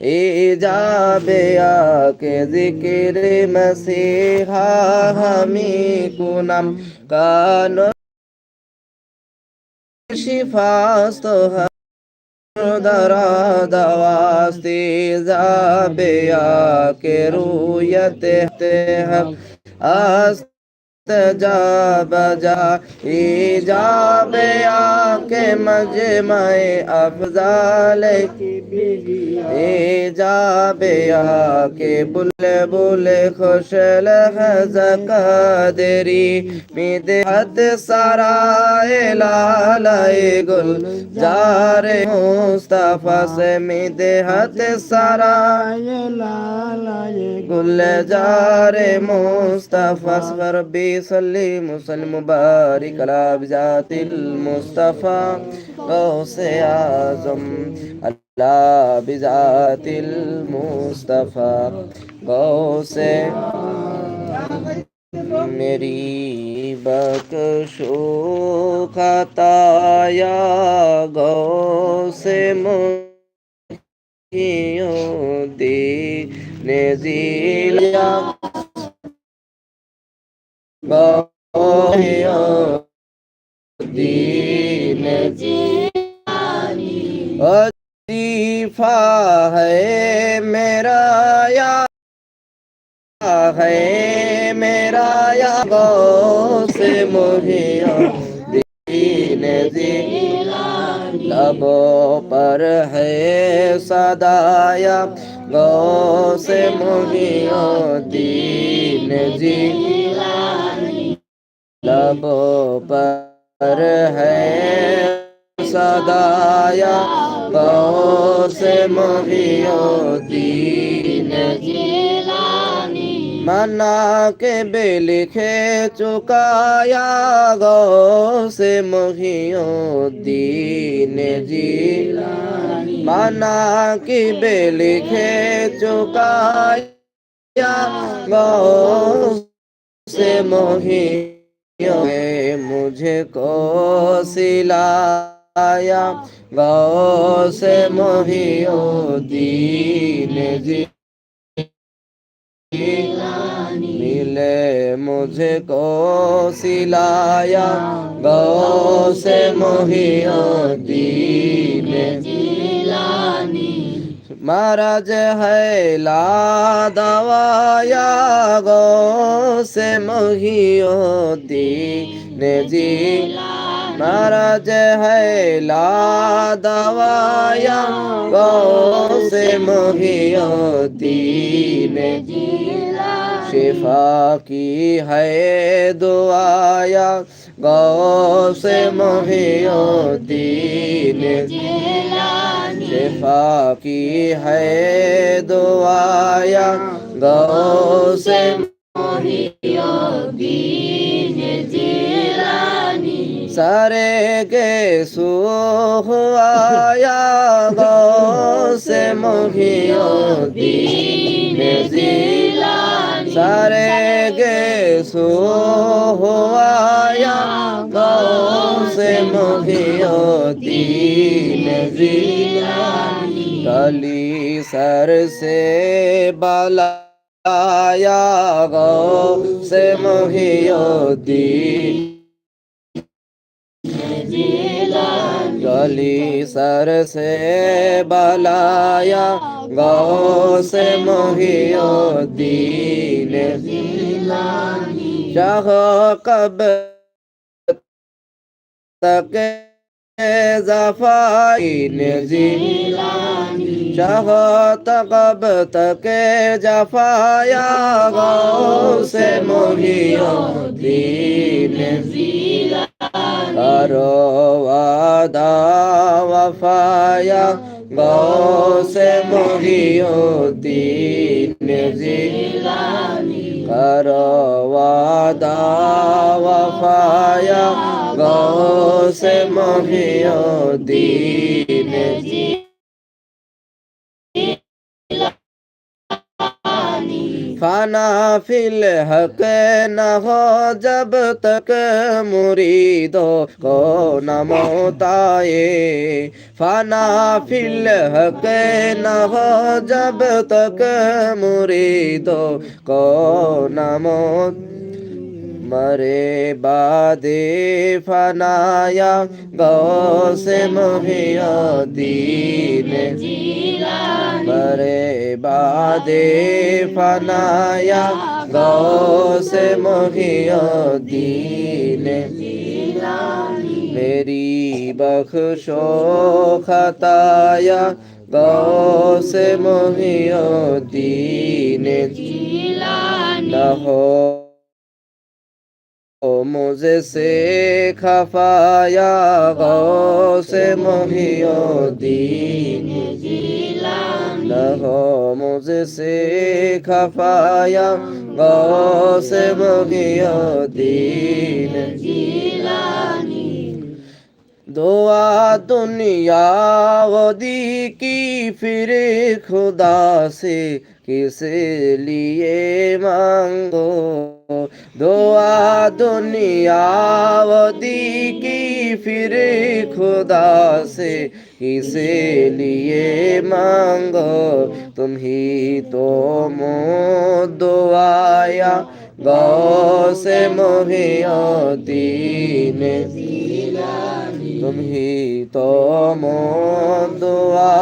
ایجاب یا کے ذکر مسیحا، ہمیں کنم کانو شفاست ہر درا دواستی زابیا کے رویت حق آست جا بجا ایجاب آ کے مجمع افضال کی بیوی ایجاب آ کے بل خوش لحظ قادری میدحت سارا لالا گل جار مصطفیٰ سے۔ میدحت سارا لالا گل جار مصطفیٰ سر بی صلی مسلم بارک علی بذات المصطفی. غوث اعظم. اللہ بذات المصطفی. غوث میری بخش خطا یا غوث مکیوں دی نزیل یا لطیفہ ہے میرا یا ہے میرا یا سے مہیا دین دیلانی لبوں پر ہے صدایا، غوث مہیا دین جی لبوں پر ہے صدایا بہت سے مغیوں دین گیلانی منا کے بے لکھے چکایا گو سے مغیوں دین جیلانی۔ منا کی بے لکھے چکایا گو سے مغیوں मिले मुझे को सिलाया गौ से मोहियो दीन महाराज है ला दवाया गो से मोहियो दीन مہاراج ہے لا دوایا گو سے مہی ہوتی جی مہاراج ہے لا دوایا گو سے مہی ہوتی جی شفا کی ہے دعایا গসে মহিউদ্দিন ফাকি হে দোয়া গসে মহিউদ্দিন সারে কে সুহুয়া গসে মহিউদ্দিন জিলানি সারে গে সুহুয়া محیوتی نزیلانی سر سے بالا آیا گو سے محیوتی گلی سر سے بلایا گو سے محیوتی نزیلانی شاہ قبر তাকে জাফাই জিলানি শাহ তকব তকে জাফায়া গৌসে মহিউদ্দিন জিলানি। করো ওয়াদা দিন ফানা ফিল হক না হো জব তক মুরিদ কো নমতায়ে ফানা ফিল হক না হো জব তক মুরিদ কো নমত मरे बादे फनाया गौ से मोहिया दीन मरे बादे फनाया गौ से मोहिया दीन मेरी बख्शो खताया गौ से मोहिया दीन न हो ओ मुझे से खफाया गौ से मोहियो दीन न हो मुझे से खफाया गौ से मोहियो दीन दुआ दुनिया वदी की फिर खुदा से किस लिए मांगो दुआ दुनिया वदी की फिर खुदा से किस लिए मांगो तुम ही तो मो दुआया गौ से मोहिया दीन তুমি তো দোয়া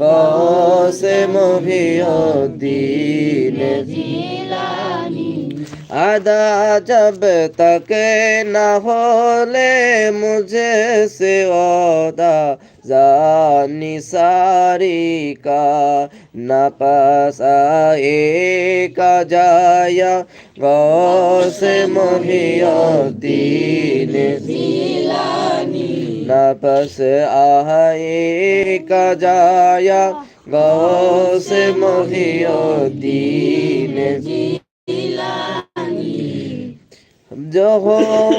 গসে মুহিউদ্দিনে আদা জব তক না হলে মুঝে সে অদা জানি সারি কা না পাসা একা যায়া গসে মুহিউদ্দিনে आए का जाया गौ से मोहियो दीन न पस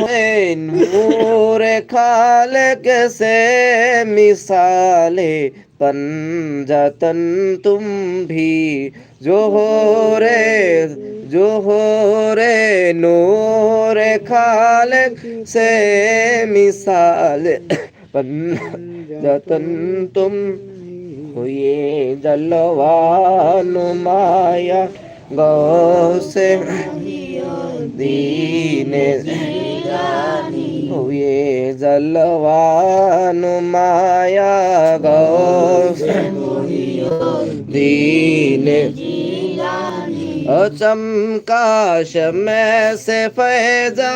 आए का जाया गौ से मोहियो پن تن تم بھی جو ہو رے جو ہو رے نور خالق سے مثال پن تن تم ہوئے جلوہ نمایاں گو سے دین ہوئے زلوہ مایا گوش دین او میں شمع سے فیضا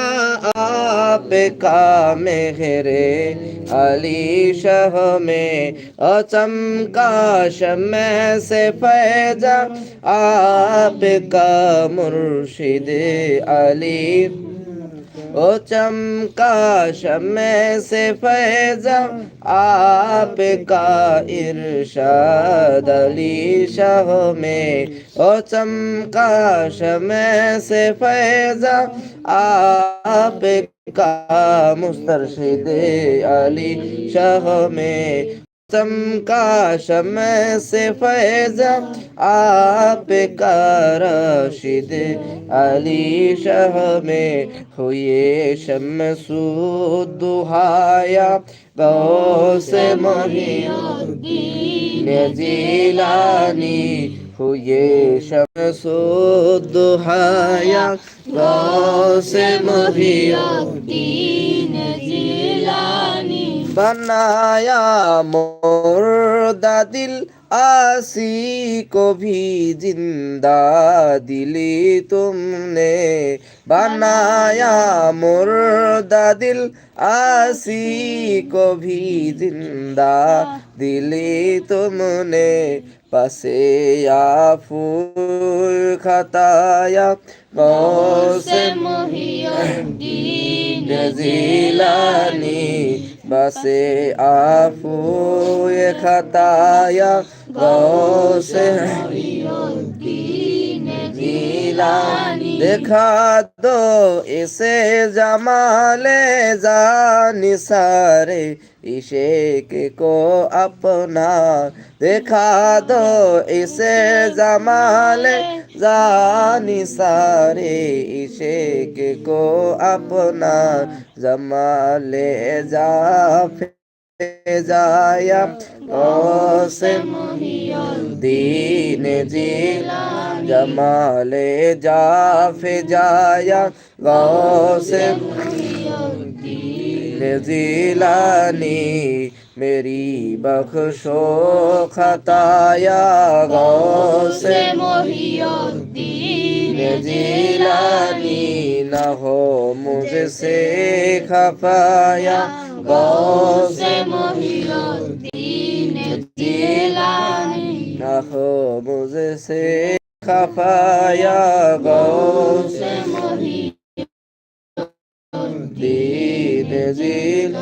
آپ کا مہرے علی شہ میں او چمکا میں سے فیضا آپ کا مرشد علی ओ चमकाश में से फैजा आपका इरशाद अली शाह में ओ चमकाश में से फैजा आपका मुस्तरशिद अली शाह में تم کا شمع سے فیض آپ کا راشد علی شہ میں ہوئے شم سو دہایا سے مہین جیلانی ہوئے شم سو دہایا گو سے مہین বানায়া মোর দাদিল আসি কভি জিন্দা দিলি তুমনে। বানায়া মোর দাদিল আসি কভি জিন্দা দিলি তুমনে। পাশে ফুল খাতায়া গৌসে মহিয়দ্দিন জিলানি। بسي عفو خطايا غوث نبی الدین میلاد دکھا دو اسے جمال جان سارے عشق کو اپنا دکھا دو اسے جمال جان سارے عشق کو اپنا جمال جا جایا سے দিন জিলানি জমালে জাফে জায়া গৌসে দিন Jilani میری بخش و خطایا غوث محی الدین جیلانی نہ ہو مجھ سے خفایا غوث محی الدین ho muze se khafa ya go di de zil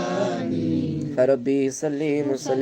harbi salim salim